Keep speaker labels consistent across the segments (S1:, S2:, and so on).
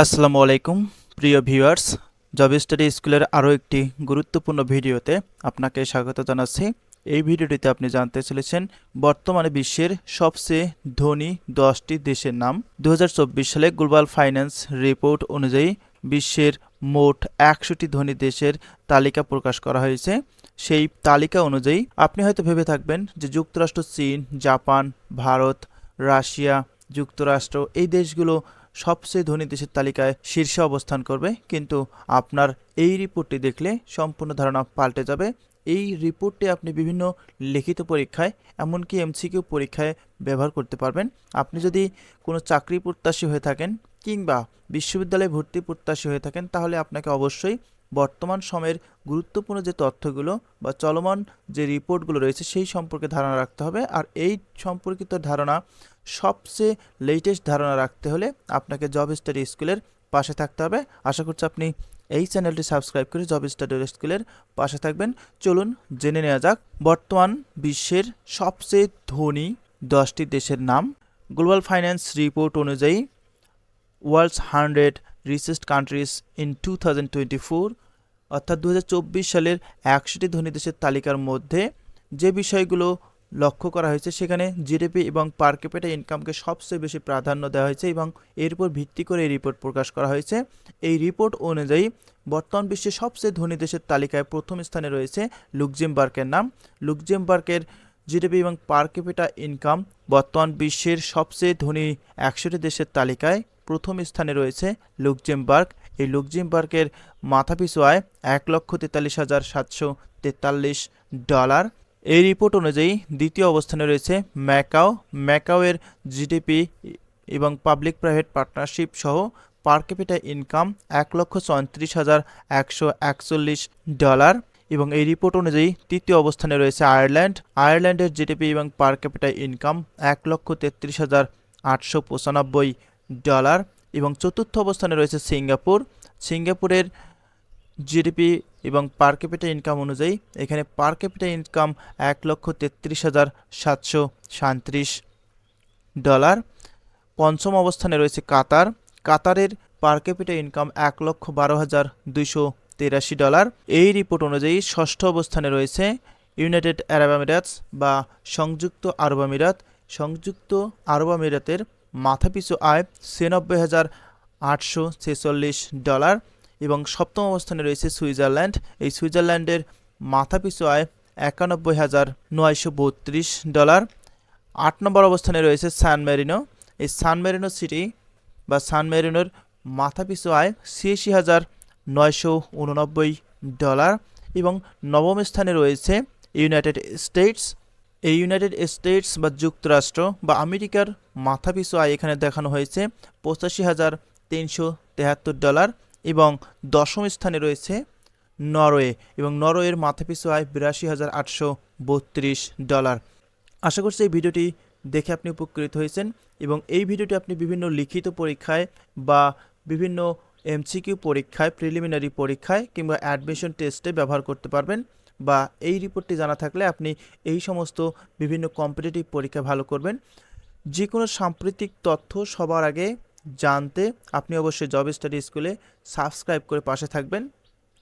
S1: আসসালামু আলাইকুম, প্রিয় ভিউয়ার্স। জব স্টাডি স্কুলের আরও একটি গুরুত্বপূর্ণ ভিডিওতে আপনাকে স্বাগত জানাচ্ছি। এই ভিডিওটিতে আপনি জানতে চলেছেন বর্তমানে বিশ্বের সবচেয়ে ধনী দশটি দেশের নাম। দু হাজার চব্বিশ সালে গ্লোবাল ফাইন্যান্স রিপোর্ট অনুযায়ী বিশ্বের মোট একশোটি ধনী দেশের তালিকা প্রকাশ করা হয়েছে। সেই তালিকা অনুযায়ী আপনি হয়তো ভেবে থাকবেন যে যুক্তরাষ্ট্র, চীন, জাপান, ভারত, রাশিয়া, যুক্তরাষ্ট্র এই দেশগুলো সবচেয়ে ধনী দেশের তালিকায় শীর্ষে অবস্থান করবে। কিন্তু আপনার এই রিপোর্টটি দেখলে সম্পূর্ণ ধারণা পাল্টে যাবে। এই রিপোর্টটি আপনি বিভিন্ন লিখিত পরীক্ষায়, এমনকি এমসিকিউ পরীক্ষায় ব্যবহার করতে পারবেন। আপনি যদি কোনো চাকরি প্রত্যাশী হয়ে থাকেন কিংবা বিশ্ববিদ্যালয়ে ভর্তি প্রত্যাশী হয়ে থাকেন, তাহলে আপনাকে অবশ্যই বর্তমান সময়ের গুরুত্বপূর্ণ যে তথ্যগুলো বা চলমান যে রিপোর্টগুলো রয়েছে সেই সম্পর্কে ধারণা রাখতে হবে। আর এই সম্পর্কিত ধারণা সবচেয়ে লেটেস্ট ধারণা রাখতে হলে আপনাকে জব স্টাডি স্কুলের পাশে থাকতে হবে। আশা করছি আপনি এই চ্যানেলটি সাবস্ক্রাইব করে জব স্টাডি স্কুলের পাশে থাকবেন। চলুন জেনে নেওয়া যাক, বর্তমান বিশ্বের সবচেয়ে ধনী দশটি দেশের নাম। গ্লোবাল ফাইন্যান্স রিপোর্ট অনুযায়ী world's hundred richest countries in two thousand twenty four অর্থাৎ দু হাজার চব্বিশ সালের একশোটি ধনী দেশের তালিকার মধ্যে যে বিষয়গুলো লক্ষ্য করা হয়েছে, সেখানে জিডিপি এবং পার ক্যাপিটা ইনকামকে সবচেয়ে বেশি প্রাধান্য দেওয়া হয়েছে এবং এর উপর ভিত্তি করে এই রিপোর্ট প্রকাশ করা হয়েছে। এই রিপোর্ট অনুযায়ী বর্তমান বিশ্বের সবচেয়ে ধনী দেশের তালিকায় প্রথম স্থানে রয়েছে লুকজেমবার্গের নাম। লুকজেমবার্গের জিডিপি এবং পার ক্যাপিটা ইনকাম বর্তমান বিশ্বের সবচেয়ে ধনী একশোটি দেশের তালিকায় প্রথম স্থানে রয়েছে লুকজেমবার্গ এই লুকজেমবার্গের মাথাপিছু আয় এক লক্ষ তেতাল্লিশ হাজার সাতশো তেতাল্লিশ ডলার। এই রিপোর্ট অনুযায়ী দ্বিতীয় অবস্থানে রয়েছে ম্যাকাও। ম্যাকাওয়ের জিডিপি এবং পাবলিক প্রাইভেট পার্টনারশিপ সহ পার ইনকাম এক লক্ষ চৌত্রিশ হাজার একশো একচল্লিশ ডলার এবং এই রিপোর্ট অনুযায়ী তৃতীয় অবস্থানে রয়েছে আয়ারল্যান্ড। আয়ারল্যান্ডের জিডিপি এবং পার ইনকাম এক লক্ষ তেত্রিশ হাজার আটশো পঁচানব্বই ডলার। এবং চতুর্থ অবস্থানে রয়েছে সিঙ্গাপুর। সিঙ্গাপুরের জিডিপি এবং পার ক্যাপিটা ইনকাম অনুযায়ী এখানে পার ক্যাপিটা ইনকাম এক লক্ষ তেত্রিশ হাজার সাতশো সাঁত্রিশ ডলার। পঞ্চম অবস্থানে রয়েছে কাতার। কাতারের পার ক্যাপিটা ইনকাম এক লক্ষ বারো হাজার দুইশো তেরাশি ডলার। এই রিপোর্ট অনুযায়ী ষষ্ঠ অবস্থানে রয়েছে ইউনাইটেড আরব আমিরাতস বা সংযুক্ত আরব আমিরাত। সংযুক্ত আরব আমিরাতের মাথাপিছু আয় ছিয়ানব্বই হাজার আটশো ছেচল্লিশ ডলার এবং সপ্তম অবস্থানে রয়েছে সুইজারল্যান্ড। এই সুইজারল্যান্ডের মাথাপিছু আয় একানব্বই হাজার নয়শো বত্রিশ ডলার। আট নম্বর অবস্থানে রয়েছে সান মেরিনো। এই সান মেরিনো সিটি বা সান মেরিনোর মাথাপিছু আয় ছিয়াশি হাজার নয়শো উননব্বই ডলার এবং নবম স্থানে রয়েছে ইউনাইটেড স্টেটস এই ইউনাইটেড স্টেটস বা যুক্তরাষ্ট্র বা আমেরিকার মাথাপিছু আয় এখানে দেখানো হয়েছে পঁচাশি হাজার তিনশো তেহাত্তর ডলার এবং দশম স্থানে রয়েছে নরওয়ে এবং নরওয়ের মাথাপিছু আয় বিরাশি হাজার আটশো বত্রিশ ডলার। আশা করছি এই ভিডিওটি দেখে আপনি উপকৃত হয়েছেন এবং এই ভিডিওটি আপনি বিভিন্ন লিখিত পরীক্ষায় বা বিভিন্ন এমসিকিউ পরীক্ষায় প্রিলিমিনারি পরীক্ষায় কিংবা অ্যাডমিশন টেস্টে ব্যবহার করতে পারবেন। বা এই রিপোর্টটি জানা থাকলে আপনি এই সমস্ত বিভিন্ন কম্পিটিটিভ পরীক্ষা ভালো করবেন। যে কোনো সাম্প্রতিক তথ্য সবার আগে জানতে আপনি অবশ্যই জব স্টাডি স্কুলে সাবস্ক্রাইব করে পাশে থাকবেন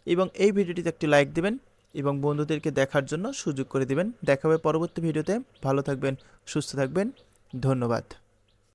S1: এবং এই ভিডিওটিতে একটি লাইক দেবেন এবং বন্ধুদেরকে দেখার জন্য সুযোগ করে দিবেন। দেখা হবে পরবর্তী ভিডিওতে। ভালো থাকবেন, সুস্থ থাকবেন। ধন্যবাদ।